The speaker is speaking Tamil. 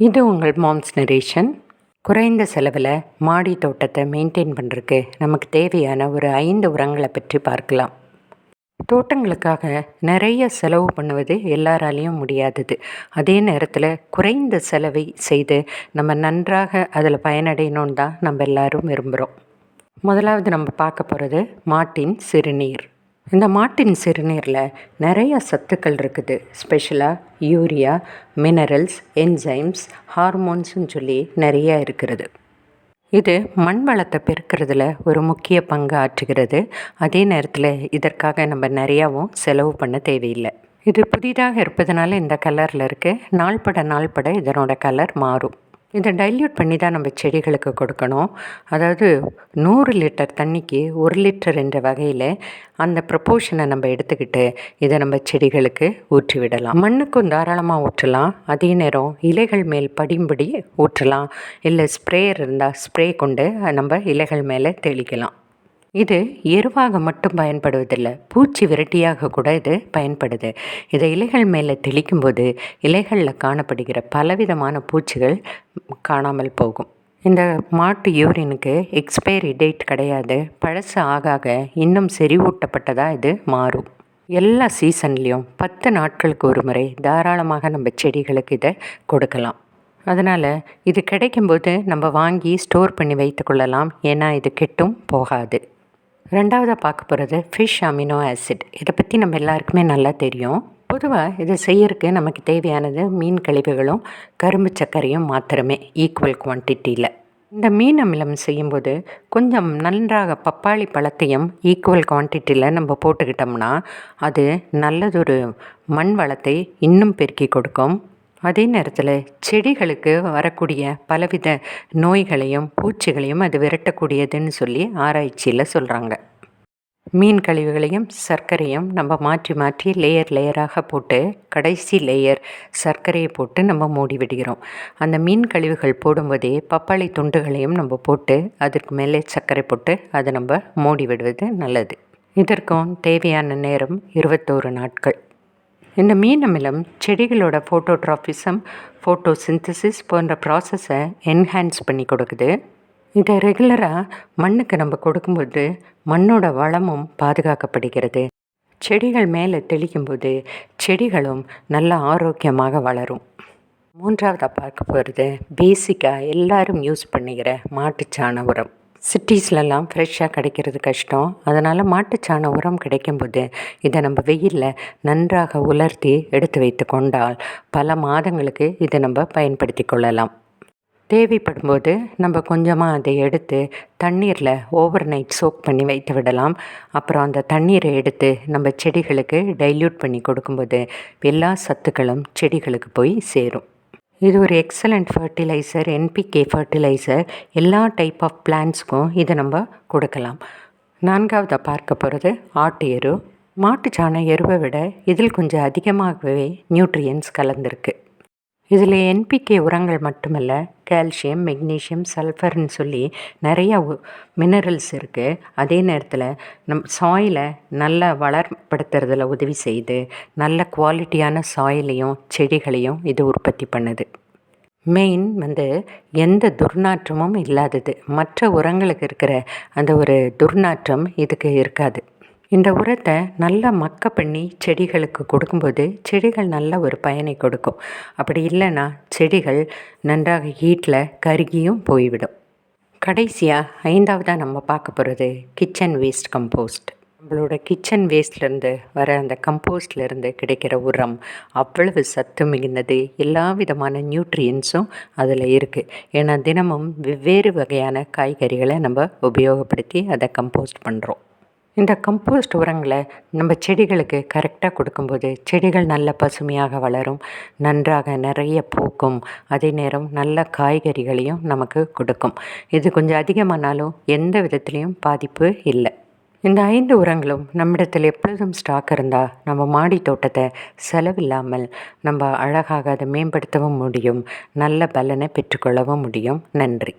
இது உங்கள் மாம்ஸ் நரேஷன் குறைந்த செலவில் மாடி தோட்டத்தை மெயின்டைன் பண்ணுறதுக்கு நமக்கு தேவையான ஒரு ஐந்து உரங்களை பற்றி பார்க்கலாம். தோட்டங்களுக்காக நிறைய செலவு பண்ணுவது எல்லாராலையும் முடியாதது. அதே நேரத்தில் குறைந்த செலவை செய்து நம்ம நன்றாக அதில் பயனடையணும்னு தான் நம்ம எல்லாரும் விரும்புகிறோம் முதலாவது நம்ம பார்க்க போகிறது மாட்டின் சிறுநீர். இந்த மாட்டின் சிறுநீரில் நிறைய சத்துக்கள் இருக்குது. ஸ்பெஷலாக யூரியா மினரல்ஸ் என்சைம்ஸ் ஹார்மோன்ஸ்னு சொல்லி நிறைய இருக்கிறது. இது மண் வளத்தை பெருக்கிறதுல ஒரு முக்கிய பங்கு ஆற்றுகிறது. அதே நேரத்தில் இதற்காக நம்ம நிறையாவும் செலவு பண்ண தேவையில்லை. இது புதிதாக இருப்பதனால இந்த கலரில் இருக்குது நாள்பட நாள்பட இதனோட கலர் மாறும். இதை டைல்யூட் பண்ணி தான் நம்ம செடிகளுக்கு கொடுக்கணும். அதாவது நூறு லிட்டர் தண்ணிக்கு ஒரு லிட்டர் என்ற வகையில் அந்த ப்ரப்போர்ஷனை நம்ம எடுத்துக்கிட்டு இதை நம்ம செடிகளுக்கு ஊற்றி விடலாம் மண்ணுக்கும் தாராளமாக ஊற்றலாம். அதே நேரம் இலைகள் மேல் படிம்படி ஊற்றலாம். இல்லை ஸ்ப்ரேயர் இருந்தால் ஸ்ப்ரே கொண்டு நம்ம இலைகள் மேலே தெளிக்கலாம். இது எருவாக மட்டும் பயன்படுவதில்லை பூச்சி விரட்டியாக கூட இது பயன்படுது. இதை இலைகள் மேலே தெளிக்கும்போது இலைகளில் காணப்படுகிற பலவிதமான பூச்சிகள் காணாமல் போகும். இந்த மாட்டு யூரினுக்கு எக்ஸ்பைரி டேட் கிடையாது. பழசு ஆக ஆக இன்னும் செறிவூட்டப்பட்டதாக இது மாறும். எல்லா சீசன்லேயும் பத்து நாட்களுக்கு ஒரு முறை தாராளமாக நம்ம செடிகளுக்கு இதை கொடுக்கலாம். அதனால் இது கிடைக்கும்போது நம்ம வாங்கி ஸ்டோர் பண்ணி வைத்து கொள்ளலாம். ஏன்னா இது கெட்டும் போகாது. ரெண்டாவதாக பார்க்க போகிறது ஃபிஷ் அமினோ ஆசிட் இதை பற்றி நம்ம எல்லாருக்குமே நல்லா தெரியும். பொதுவாக இதை செய்யறதுக்கு நமக்கு தேவையானது மீன் கழிவுகளும் கரும்பு சர்க்கரையும் மாத்திரமே ஈக்குவல் குவான்டிட்டியில் இந்த மீன் அமிலம் செய்யும்போது கொஞ்சம் நன்றாக பப்பாளி பழத்தையும் ஈக்குவல் குவான்டிட்டியில் நம்ம போட்டுக்கிட்டோம்னா அது நல்லதொரு மண் வளத்தை இன்னும் பெருக்கி கொடுக்கும். அதே நேரத்தில் செடிகளுக்கு வரக்கூடிய பலவித நோய்களையும் பூச்சிகளையும் அது விரட்டக்கூடியதுன்னு சொல்லி ஆராய்ச்சியில் சொல்கிறாங்க மீன் கழிவுகளையும் சர்க்கரையும் நம்ம மாற்றி மாற்றி லேயர் லேயராக போட்டு கடைசி லேயர் சர்க்கரையை போட்டு நம்ம மூடி விடுகிறோம். அந்த மீன் கழிவுகள் போடும்போதே பப்பாளி துண்டுகளையும் நம்ம போட்டு அதற்கு மேலே சர்க்கரை போட்டு அதை நம்ம மூடி விடுவது நல்லது. இதற்கும் தேவையான நேரம் இருபத்தோரு நாட்கள். இந்த மீன் அமிலம் செடிகளோட ஃபோட்டோட்ராஃபிசம் ஃபோட்டோ சிந்தசிஸ் போன்ற ப்ராசஸை என்ஹான்ஸ் பண்ணி கொடுக்குது. இதை ரெகுலராக மண்ணுக்கு நம்ம கொடுக்கும்போது மண்ணோட வளமும் பாதுகாக்கப்படுகிறது. செடிகள் மேலே தெளிக்கும்போது செடிகளும் நல்ல ஆரோக்கியமாக வளரும். மூன்றாவதாக பார்க்க போகிறது பேசிக்காக எல்லாரும் யூஸ் பண்ணுகிற மாட்டுச்சாண உரம். சிட்டிஸ்லலாம் ஃப்ரெஷ்ஷாக கிடைக்கிறது கஷ்டம். அதனால் மாட்டுச்சாண உரம் கிடைக்கும்போது இதை நம்ம வெயிலில் நன்றாக உலர்த்தி எடுத்து வைத்து கொண்டால் பல மாதங்களுக்கு இதை நம்ம பயன்படுத்தி கொள்ளலாம். தேவைப்படும்போது நம்ம கொஞ்சமாக அதை எடுத்து தண்ணீரில் ஓவர் நைட் சோக் பண்ணி வைத்து விடலாம். அப்புறம் அந்த தண்ணீரை எடுத்து நம்ம செடிகளுக்கு டைல்யூட் பண்ணி கொடுக்கும்போது எல்லா சத்துக்களும் செடிகளுக்கு போய் சேரும். இது ஒரு எக்ஸலண்ட் ஃபர்டிலைசர் என்பிகே ஃபர்டிலைசர் எல்லா டைப் ஆஃப் பிளான்ட்ஸ்க்கும் இதை நம்ம கொடுக்கலாம். நான்காவதாக பார்க்க போகிறது ஆட்டு எரு. மாட்டு சாண எருவை விட இதில் கொஞ்சம் அதிகமாகவே நியூட்ரியன்ஸ் கலந்துருக்கு. இதில் என்பிகே உரங்கள் மட்டுமல்ல கால்சியம் மெக்னீஷியம் சல்ஃபர்னு சொல்லி நிறையா மினரல்ஸ் இருக்குது அதே நேரத்தில் நம் சாயிலை நல்லா வளர்ப்படுத்துறதில் உதவி செய்து நல்ல குவாலிட்டியான சாயிலையும் செடிகளையும் இது உற்பத்தி பண்ணுது. மெயின் வந்து எந்த துர்நாற்றமும் இல்லாதது. மற்ற உரங்களுக்கு இருக்கிற அந்த ஒரு துர்நாற்றம் இதுக்கு இருக்காது. இந்த உரத்தை நல்லா மக்க பண்ணி செடிகளுக்கு கொடுக்கும்போது செடிகள் நல்ல ஒரு பயனை கொடுக்கும். அப்படி இல்லைன்னா செடிகள் நன்றாக ஹீட்டில் கருகியும் போய்விடும். கடைசியாக ஐந்தாவதாக நம்ம பார்க்க போகிறது கிச்சன் வேஸ்ட் கம்போஸ்ட் நம்மளோட கிச்சன் வேஸ்ட்லேருந்து வர அந்த கம்போஸ்ட்லேருந்து கிடைக்கிற உரம் அவ்வளவு சத்து மிகுந்தது. எல்லா விதமான நியூட்ரியன்ஸும் அதில் இருக்குது ஏன்னா தினமும் வெவ்வேறு வகையான காய்கறிகளை நம்ம உபயோகப்படுத்தி அதை கம்போஸ்ட் பண்ணுறோம் இந்த கம்போஸ்ட் உரங்களை நம்ம செடிகளுக்கு கரெக்டாக கொடுக்கும்போது செடிகள் நல்ல பசுமையாக வளரும் நன்றாக நிறைய பூக்கும். அதே நேரம் நல்ல காய்கறிகளையும் நமக்கு கொடுக்கும். இது கொஞ்சம் அதிகமானாலும் எந்த விதத்துலேயும் பாதிப்பு இல்லை. இந்த ஐந்து உரங்களும் நம்மிடத்தில் எப்பொழுதும் ஸ்டாக் இருந்தால் நம்ம மாடி தோட்டத்தை செலவில்லாமல் நம்ம அழகாக அதை மேம்படுத்தவும் முடியும். நல்ல பலனை பெற்றுக்கொள்ளவும் முடியும். நன்றி.